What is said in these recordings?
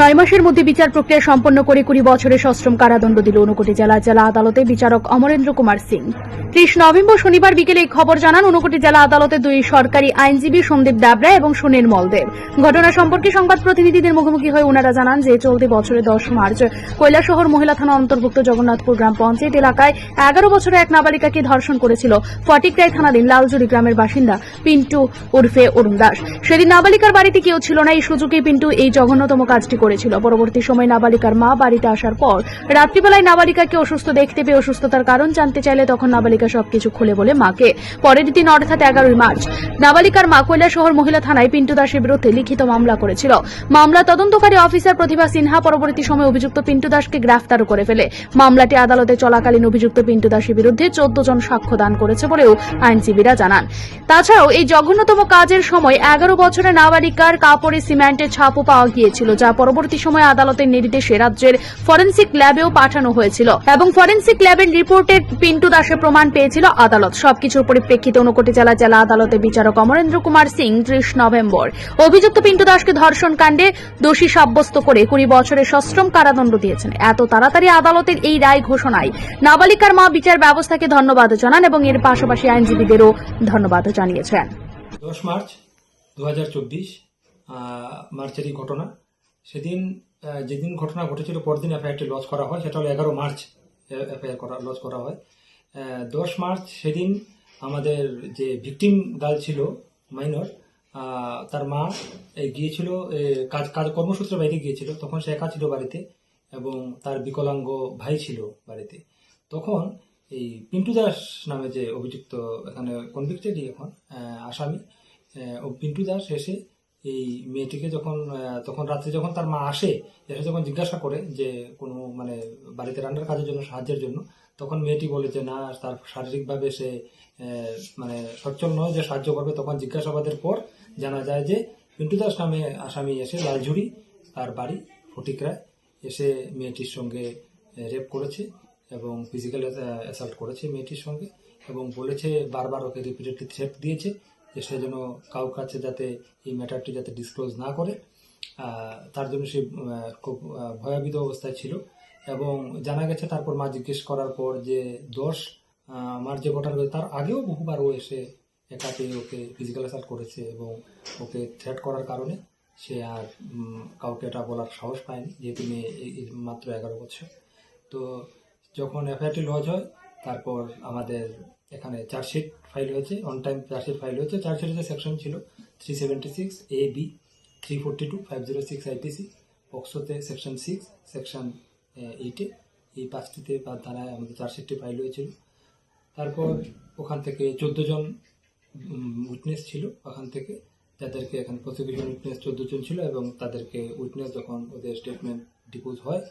নয় মাসের মধ্যে বিচার প্রক্রিয়া সম্পন্ন করে কুড়ি বছরের সশ্রম কারাদণ্ড দিল ঊনকোটি জেলা জেলা আদালতে বিচারক অমরেন্দ্র কুমার সিং। ত্রিশ নভেম্বর শনিবার বিকেলে এই খবর জানান ঊনকোটি জেলা আদালতে দুই সরকারি আইনজীবী সন্দীপ দাবরা এবং সুনীল মলদেব ঘটনা সম্পর্কে সংবাদ প্রতিনিধিদের মুখোমুখি হয়ে ওনারা জানান যে, চলতি বছরের দশ মার্চ কৈলাসহর মহিলা থানা অন্তর্ভুক্ত জগন্নাথপুর গ্রাম পঞ্চায়েত এলাকায় এগারো বছরের এক নাবালিকাকে ধর্ষণ করেছিল ফটিকরাই থানাধীন লালজুড়ি গ্রামের বাসিন্দা পিন্টু উর্ফে অরুণ দাস। সেদিন নাবালিকার বাড়িতে কেউ ছিল না, এই সুযোগে পিন্টু এই জঘন্যতম কাজটি করেছিল। পরবর্তী সময় নাবালিকার মা বাড়িতে আসার পর রাত্রিবেলায় নাবালিকাকে অসুস্থ দেখতে পেয়ে অসুস্থতার কারণ জানতে চাইলে তখন নাবালিকা সবকিছু খুলে বলে মাকে। পরের দিন অর্থাৎ এগারোই মার্চ, নাবালিকার মা কৈলাসহর মহিলা থানায় পিন্টু দাসের বিরুদ্ধে লিখিত মামলা করেছিল। মামলা তদন্তকারী অফিসার প্রতিভা সিনহা পরবর্তী সময় অভিযুক্ত পিন্টু দাসকে গ্রেফতারও করে ফেলে। মামলাটি আদালতে চলাকালীন অভিযুক্ত পিন্টু দাসের বিরুদ্ধে চোদ্দ জন সাক্ষ্য দান করেছে বলেও আইনজীবীরা জানান। তাছাড়াও এই জঘন্যতম কাজের সময় এগারো বছরের নাবালিকার কাপড়ে সিমেন্টের ছাপও পাওয়া গিয়েছিল, যা পরবর্তী সময় আদালতের নির্দেশে রাজ্যের ফরেন্সিক ল্যাবেও পাঠানো হয়েছিল এবং ফরেন্সিক ল্যাবের রিপোর্টে পিন্টু দাসের প্রমাণ পেয়েছিল আদালত। সবকিছুর পরিপ্রেক্ষিতে ঊনকোটি জেলা জেলা আদালতে বিচারক অমরেন্দ্র কুমার সিং ত্রিশ নভেম্বর। অভিযুক্ত পিন্টু দাসকে ধর্ষণ কাণ্ডে দোষী সাব্যস্ত করে কুড়ি বছরের সশ্রম কারাদণ্ড দিয়েছেন। এত তাড়াতাড়ি আদালতের এই রায় ঘোষণায় নাবালিকার মা বিচার ব্যবস্থাকে ধন্যবাদ জানান এবং এর পাশাপাশি আইনজীবীদেরও ধন্যবাদ জানিয়েছেন। দশ মার্চ দু চব্বিশ মার্চেরই ঘটনা। সেদিন যেদিন ঘটনা ঘটেছিল, পরদিন এফআইআরটি লঞ্চ করা হয়, সেটা হলো এগারো মার্চ এফআইআর করা লঞ্চ করা হয়। দশ মার্চ সেদিন আমাদের যে ভিকটিম গার্ল ছিল মাইনর তার মা গিয়েছিল কাজ কাজ কর্মসূত্রে বাইরে গিয়েছিল। তখন সে একা ছিল বাড়িতে এবং তার বিকলাঙ্গ ভাই ছিল বাড়িতে। তখন এই পিন্টু দাস নামে যে অভিযুক্ত এখানে কনভিক্টেডই এখন আসামি ও পিন্টু দাস এসে এই মেয়েটিকে যখন তখন রাত্রে যখন তার মা আসে, এসে যখন জিজ্ঞাসা করে যে কোনো মানে বাড়িতে রান্নার কাজের জন্য, সাহায্যের জন্য, তখন মেয়েটি বলে যে, না, তার শারীরিকভাবে সে মানে সচ্ছল নয়, যে সাহায্য করবে। তখন জিজ্ঞাসাবাদের পর জানা যায় যে, পিন্টু দাস নামে আসামি এসে লালঝুড়ি, তার বাড়ি ফটিকরায়, এসে মেয়েটির সঙ্গে রেপ করেছে এবং ফিজিক্যাল অ্যাসাল্ট করেছে মেয়েটির সঙ্গে এবং বলেছে বারবার ওকে রিপিটেডলি থ্রেট দিয়েছে। যে সে যেন কাউ কাছে যাতে এই ম্যাটারটি যাতে ডিসক্লোজ না করে তার জন্য সে খুব ভয়াবিত অবস্থায় ছিল। এবং জানা গেছে তারপর মা জিজ্ঞেস করার পর যে আহ, মার্চ যে ঘটনা ঘটেছে, তার আগেও বহুবার ও এসে একাতে ওকে ফিজিক্যাল অ্যাসাল্ট করেছে এবং ওকে থ্রেট করার কারণে সে আর কাউকে এটা বলার সাহস পায়নি যেহেতু মেয়ে মাত্র এগারো বছর। তো যখন এফআইআরটি লজ হয় তারপর আমাদের এখানে চার্জশিট ফাইল হয়েছে অন টাইম চার্জশিট ফাইল হয়েছে। চার্জশিটের যে সেকশন ছিল three seventy six A B three forty two five zero six IPC পক্সোতে section six section এইটে এই পাঁচটিতে বা ধারায় আমাদের চার্জশিটটি ফাইল হয়েছিল। তারপর ওখান থেকে চোদ্দ জন উইটনেস ছিল ওখান থেকে। যাদেরকে এখানে প্রসিকিউশন উইটনেস চোদ্দ জন ছিল এবং তাদেরকে উইটনেস যখন ওদের স্টেটমেন্ট ডিপোজ হয়,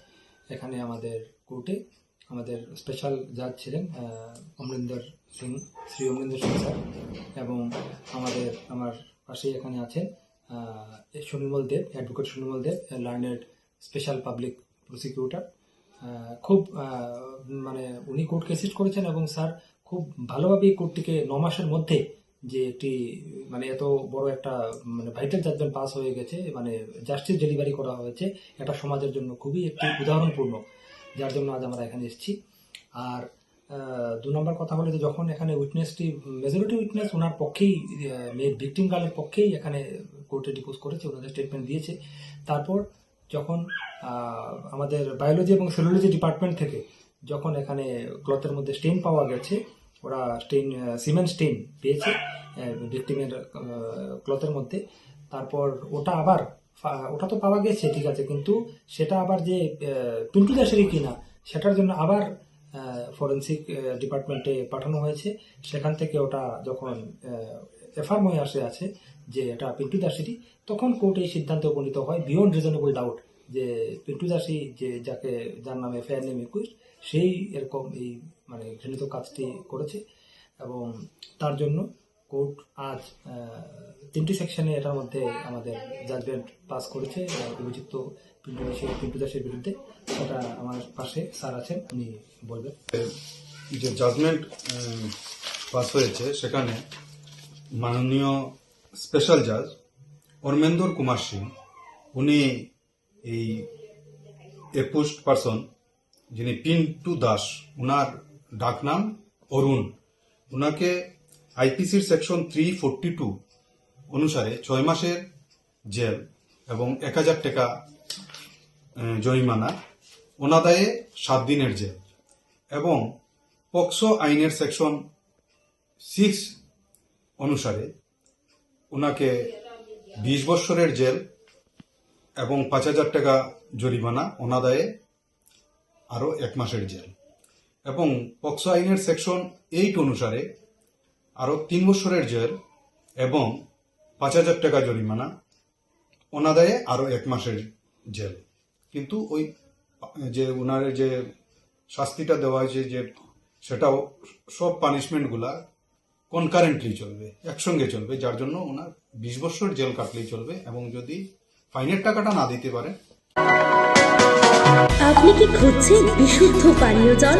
এখানে আমাদের কোর্টে আমাদের স্পেশাল জাজ ছিলেন অমরিন্দর সিং, শ্রী অমরিন্দর সিং স্যার এবং আমাদের, আমার পাশেই এখানে আছেন Sunirmal Deb advocate Sunirmal Deb learned special public prosecutor খুব মানে উনি কোর্টকে অ্যাসিস্ট করেছেন এবং স্যার খুব ভালোভাবে কোর্টটিকে ন মাসের মধ্যে যে একটি মানে এত বড় একটা মানে ভাইটাল জাজমেন্ট পাস হয়ে গেছে মানে জাস্টিস ডেলিভারি করা হয়েছে, এটা সমাজের জন্য খুবই একটি উদাহরণপূর্ণ। যার জন্য আজ আমরা এখানে এসেছি। আর দু নম্বর কথা হলো যে যখন এখানে উইটনেসটি মেজরিটি উইটনেস ওনার পক্ষেই মেয়ের ভিকটিম গার্লের পক্ষেই এখানে কোর্টে ডিপোজ করেছে, ওনাদের স্টেটমেন্ট দিয়েছে। তারপর যখন আমাদের বায়োলজি এবং সেলুলজি ডিপার্টমেন্ট থেকে যখন এখানে ক্লথের মধ্যে স্টেন পাওয়া গেছে, ওরা স্টেন সিমেন্ট স্টেন পেয়েছে ভিক্টিমের ক্লথের মধ্যে। তারপর ওটা আবার ওটা তো পাওয়া গেছে, ঠিক আছে, কিন্তু সেটা আবার যে পিন্টু দাসেরই কিনা, সেটার জন্য আবার ফরেন্সিক ডিপার্টমেন্টে পাঠানো হয়েছে। সেখান থেকে ওটা যখন এফআর আসে, আছে, যে এটা পিন্টু দাসেরই, তখন কোর্ট এই সিদ্ধান্তে উপনীত হয় বিয়ন্ড রিজনেবল ডাউট যে পিন্টু দাসী যে, যাকে, যার নামে ফেয়ার নেম একুশ সেই এরকম এই মানে ঘৃণিত কাজটি করেছে, এবং তার জন্য কোর্ট আজ তিনটি সেকশনে এটার মধ্যে আমাদের জাজমেন্ট পাস করেছে অভিযুক্ত পিন্টু দাসের পিন্টু দাসের বিরুদ্ধে। সেটা আমার পাশে স্যার আছেন, উনি বলবেন। যে জাজমেন্ট পাস হয়েছে সেখানে মাননীয় স্পেশাল জাজ অর্মেন্দর কুমার সিং, উনি এই এপুস্ট পারসন যিনি পিন্টু দাস ওনার ডাকনাম অরুণ। ওনাকে আইপিসির সেকশন থ্রি ফোরটি টু অনুসারে ছয় মাসের জেল এবং এক হাজার টাকা জরিমানা, অনাদায়ে সাত দিনের জেল এবং পক্সো আইনের সেকশন সিক্স অনুসারে ওনাকে বিশ বৎসরের জেল এবং পাঁচ হাজার টাকা জরিমানা, অনাদায়ে আরও এক মাসের জেল এবং পক্সো আইনের সেকশন এইট অনুসারে আরও তিন বছরের জেল এবং পাঁচ হাজার টাকা জরিমানা, অনাদায়ে আরও এক মাসের জেল। কিন্তু ওই যে ওনার যে শাস্তিটা দেওয়া হয়েছে যে সেটাও সব পানিশমেন্টগুলা কনকারেন্টলি চলবে, একসঙ্গে চলবে, যার জন্য ওনার বিশ বছর জেল কাটলেই চলবে এবং যদি ফাইনের টাকাটা না দিতে পারে। আপনি কি খুঁজছেন বিশুদ্ধ পানীয় জল?